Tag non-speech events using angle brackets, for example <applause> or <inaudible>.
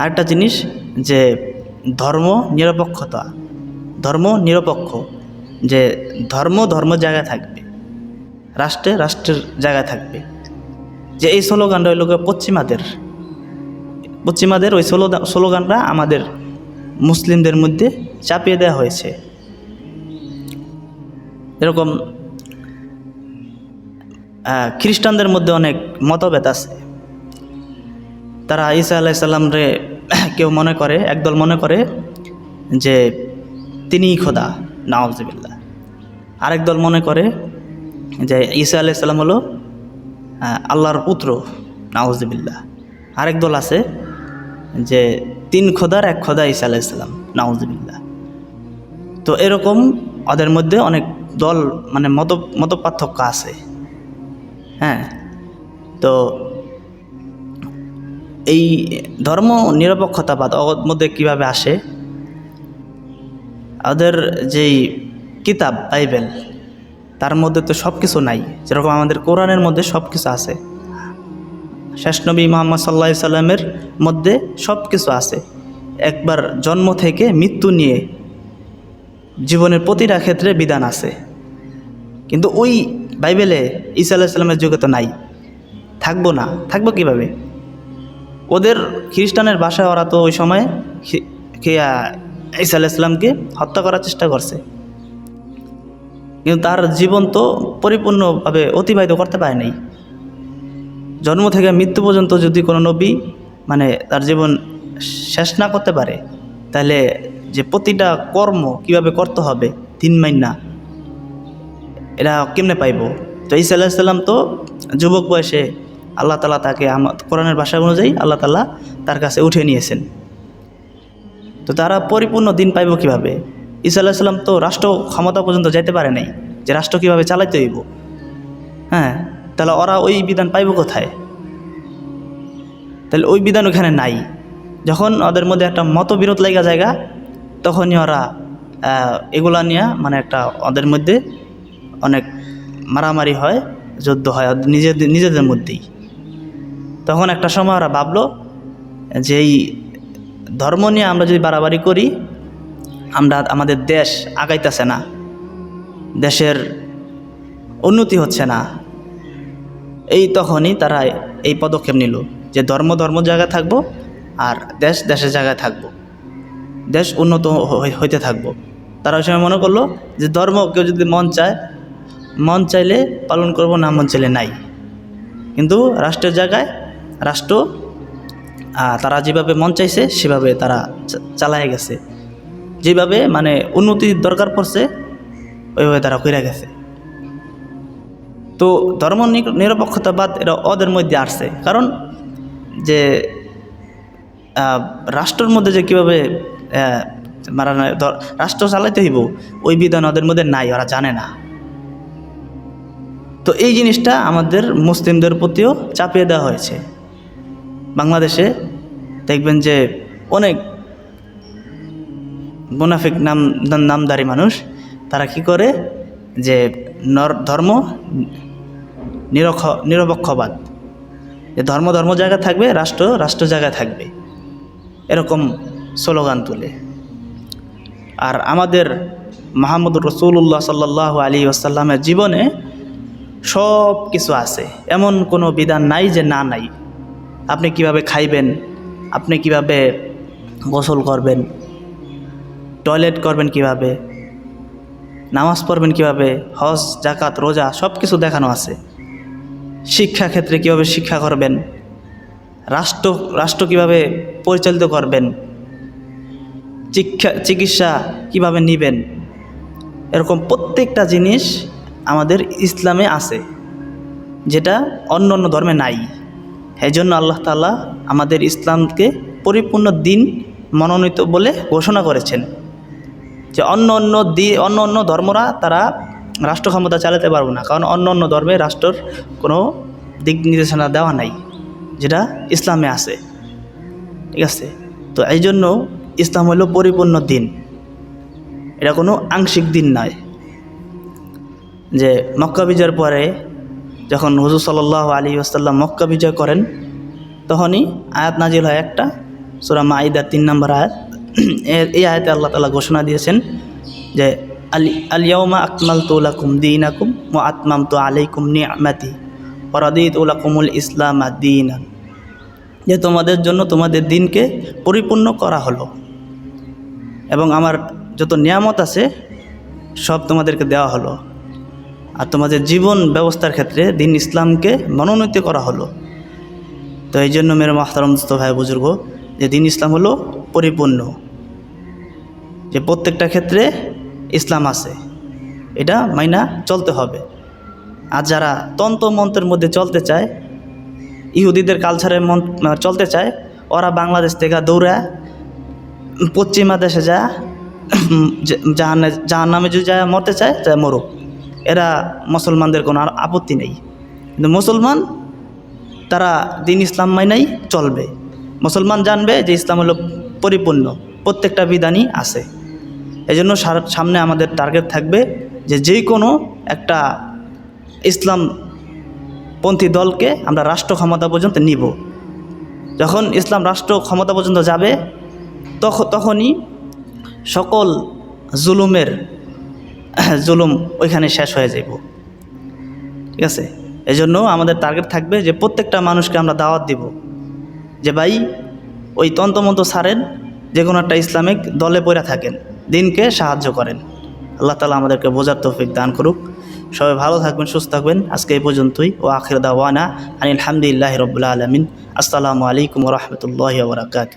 আরেকটা জিনিস যে ধর্ম নিরপেক্ষতা, ধর্ম নিরপেক্ষ, যে ধর্ম ধর্ম জায়গায় থাকবে, রাষ্ট্রে রাষ্ট্রের জায়গায় থাকবে। যে এই স্লোগানটা হইল গিয়ে পশ্চিমাদের পশ্চিমাদের ওই স্লো, স্লোগানটা আমাদের মুসলিমদের মধ্যে চাপিয়ে দেওয়া হয়েছে। এরকম খ্রিস্টানদের মধ্যে অনেক মতভেদ আছে। তারা ঈসা আলাইসাল্লাম রে <coughs> কেউ মনে করে একদল মনে করে যে তিনিই খোদা নওয়াজবিল্লা আরেক দল মনে করে যে ঈসা আলাইসাল্লাম হলো আহ, আল্লাহর পুত্র নওয়াজবিল্লা আরেক দল আছে যে তিন খোদার এক খোদা ঈসা আলাইসাল্লাম নওয়াজবিল্লা তো এরকম ওদের মধ্যে অনেক দল মানে মত মত পার্থক্য আছে। হ্যাঁ তো এই ধর্ম নিরপেক্ষতাবাদ মধ্যে কীভাবে আসে? ওদের যেই কিতাব, বাইবেল, তার মধ্যে তো সব কিছু নাই। যেরকম আমাদের কোরআনের মধ্যে সব কিছু আছে। শেষ নবী মোহাম্মদ সাল্লা সাল্লামের মধ্যে সব কিছু আছে। একবার জন্ম থেকে মৃত্যু নিয়ে জীবনের প্রতিটা ক্ষেত্রে বিধান আছে। কিন্তু ওই বাইবেলে ঈসা আলাহিসাল্লামের যুগে তো নাই। থাকব না। থাকব কীভাবে? ওদের খ্রিস্টানের ভাষায় ওরা তো ওই সময় ঈসা আলাইসাল্লামকে হত্যা করার চেষ্টা করছে। কিন্তু তার জীবন তো পরিপূর্ণভাবে অতিবাহিত করতে পারে নাই। জন্ম থেকে মৃত্যু পর্যন্ত যদি কোনো নবী মানে তার জীবন শেষ না করতে পারে, তাহলে যে প্রতিটা কর্ম কীভাবে করতে হবে তিন মাইনা এরা কেমনে পাইব? তো ঈসা আলাহিসাল্লাম তো যুবক বয়সে আল্লাহ তালা তাকে আমার কোরআনের ভাষা অনুযায়ী আল্লাহ তালা তার কাছে উঠে নিয়েছেন। তো তারা পরিপূর্ণ দিন পাইব কীভাবে? ঈসা আলাহিসাল্লাম তো রাষ্ট্র ক্ষমতা পর্যন্ত যাইতে পারে নাই। যে রাষ্ট্র কীভাবে চালাইতে হইব? হ্যাঁ তাহলে ওরা ওই বিধান পাইব কোথায়? তাহলে ওই বিধান ওখানে নাই। যখন ওদের মধ্যে একটা মতবিরোধ লাগা জায়গা, তখনই ওরা এগুলা নিয়ে মানে একটা ওদের মধ্যে অনেক মারামারি হয়, যুদ্ধ হয় নিজেদের নিজেদের মধ্যেই। তখন একটা সময় ওরা ভাবলো যে এই ধর্ম নিয়ে আমরা যদি বাড়াবাড়ি করি, আমরা আমাদের দেশ আগাইতেছে না, দেশের উন্নতি হচ্ছে না। এই তখনই তারা এই পদক্ষেপ নিল যে ধর্ম ধর্ম জায়গায় থাকব আর দেশ দেশের জায়গায় থাকব, দেশ উন্নত হইতে থাকব। তারা ওই সময় মনে করল যে ধর্ম কেউ যদি মন চায়, মন চাইলে পালন করব না মন চাইলে নাই। কিন্তু রাষ্ট্রের জায়গায় রাষ্ট্র তারা যেভাবে মন চাইছে, সেভাবে তারা চালায় গেছে। যেভাবে মানে উন্নতির দরকার পড়ছে, ওইভাবে তারা কইরা গেছে। তো ধর্ম নিরপেক্ষতাবাদ এটা ওদের মধ্যে আসছে। কারণ যে রাষ্ট্রের মধ্যে যে কীভাবে মারা রাষ্ট্র চালাইতে হইব, ওই বিধান ওদের মধ্যে নাই, ওরা জানে না। তো এই জিনিসটা আমাদের মুসলিমদের প্রতিও চাপিয়ে দেওয়া হয়েছে। বাংলাদেশে দেখবেন যে অনেক মুনাফিক নাম নাম- নামদারি মানুষ, তারা কি করে? যে নর, ধর্ম নিরক্ষ, নিরপেক্ষবাদ। যে ধর্ম ধর্ম জায়গায় থাকবে, রাষ্ট্র রাষ্ট্র জায়গায় থাকবে। এরকম স্লোগান তুলে। আর আমাদের মাহমুদ রসুল্লাহ সাল্লাহ আলী আসাল্লামের জীবনে সব কিছু আছে। এমন কোনো বিধান নাই যে না নাই। আপনি কীভাবে খাইবেন? আপনি কীভাবে গোসল করবেন? টয়লেট করবেন কীভাবে? নামাজ পড়বেন কীভাবে? হজ জাকাত রোজা সব কিছু দেখানো আছে। শিক্ষা ক্ষেত্রে কীভাবে শিক্ষা করবেন? রাষ্ট্র রাষ্ট্র কীভাবে পরিচালিত করবেন? চিকিৎসা চিকিৎসা কীভাবে নেবেন? এরকম প্রত্যেকটা জিনিস আমাদের ইসলামে আছে, যেটা অন্য অন্য ধর্মে নাই। এই জন্য আল্লাহ তাআলা আমাদের ইসলামকে পরিপূর্ণ দিন মনোনীত বলে ঘোষণা করেছেন যে অন্য অন্য দি, অন্য অন্য ধর্মরা তারা রাষ্ট্র ক্ষমতা চালাতে পারব না। কারণ অন্য অন্য ধর্মে রাষ্ট্রের কোনো দিক নির্দেশনা দেওয়া নাই, যেটা ইসলামে আছে। ঠিক আছে? তো এই জন্য ইসলাম হলো পরিপূর্ণ দিন। এটা কোনো আংশিক দিন নয়। যে মক্কা বিজয়ের পরে যখন হুজুর সাল্লাহ আলী আসাল্লাম মক্কা বিজয় করেন, তখনই আয়াত নাজিল হয় একটা, সুরা মাইদার তিন নম্বর আয়াত। <clears throat> এর- এই আয়াতে আল্লাহ তালা ঘোষণা দিয়েছেন যে, আলি আলিয়াউমা আকমাল তুলাকুম দিন আকুম ও আতমাম তো আলাইকুম নিয়ামাতি পরাদিত উলাকুমুল ইসলাম দিন। যে তোমাদের জন্য তোমাদের দিনকে পরিপূর্ণ করা হলো এবং আমার যত নিয়ামত আছে সব তোমাদেরকে দেওয়া হলো। আর তোমাদের জীবন ব্যবস্থার ক্ষেত্রে দিন ইসলামকে মনোনীত করা হলো। তো এই জন্য মেরে মাহতারম ভাই বুজুর্গ, যে দিন ইসলাম হলো পরিপূর্ণ, যে প্রত্যেকটা ক্ষেত্রে ইসলাম আছে, এটা মাইনা চলতে হবে। আর যারা তন্ত্র মন্ত্রের মধ্যে চলতে চায়, ইহুদিদের কালচারের মন চলতে চায়, ওরা বাংলাদেশ থেকে দৌড়া পশ্চিমা দেশে যা জাহানে জাহান নামে যদি যায়, মরতে চায় যা মরুক। এরা মুসলমানদের কোনো আর আপত্তি নেই। কিন্তু মুসলমান, তারা দিন ইসলাম মাইনাই চলবে। মুসলমান জানবে যে ইসলাম হলো পরিপূর্ণ, প্রত্যেকটা বিধানই আছে। এই জন্য সার- সামনে আমাদের টার্গেট থাকবে যে যে কোনো একটা ইসলাম পন্থী দলকে আমরা রাষ্ট্র ক্ষমতা পর্যন্ত নিব। যখন ইসলাম রাষ্ট্র ক্ষমতা পর্যন্ত যাবে তখন তখনই সকল জুলুমের <coughs> জুলুম ওইখানে শেষ হয়ে যাব ঠিক আছে? এই জন্য আমাদের টার্গেট থাকবে যে প্রত্যেকটা মানুষকে আমরা দাওয়াত দিব। যে ভাই, ওই তন্তমন্ত সারেন যে কোনো একটা ইসলামিক দলে পড়ে থাকেন, দিনকে সাহায্য করেন। আল্লাহ তালা আমাদেরকে বোঝার তৌফিক দান করুক। সবাই ভালো থাকবেন, সুস্থ থাকবেন। আজকে এই পর্যন্তই। ও আখির দাওয়ানা আনিল হামদুলিল্লাহ রবিল্লা আলমিন। আসসালামু আলাইকুম রহমতুল্লাহ বরাকাত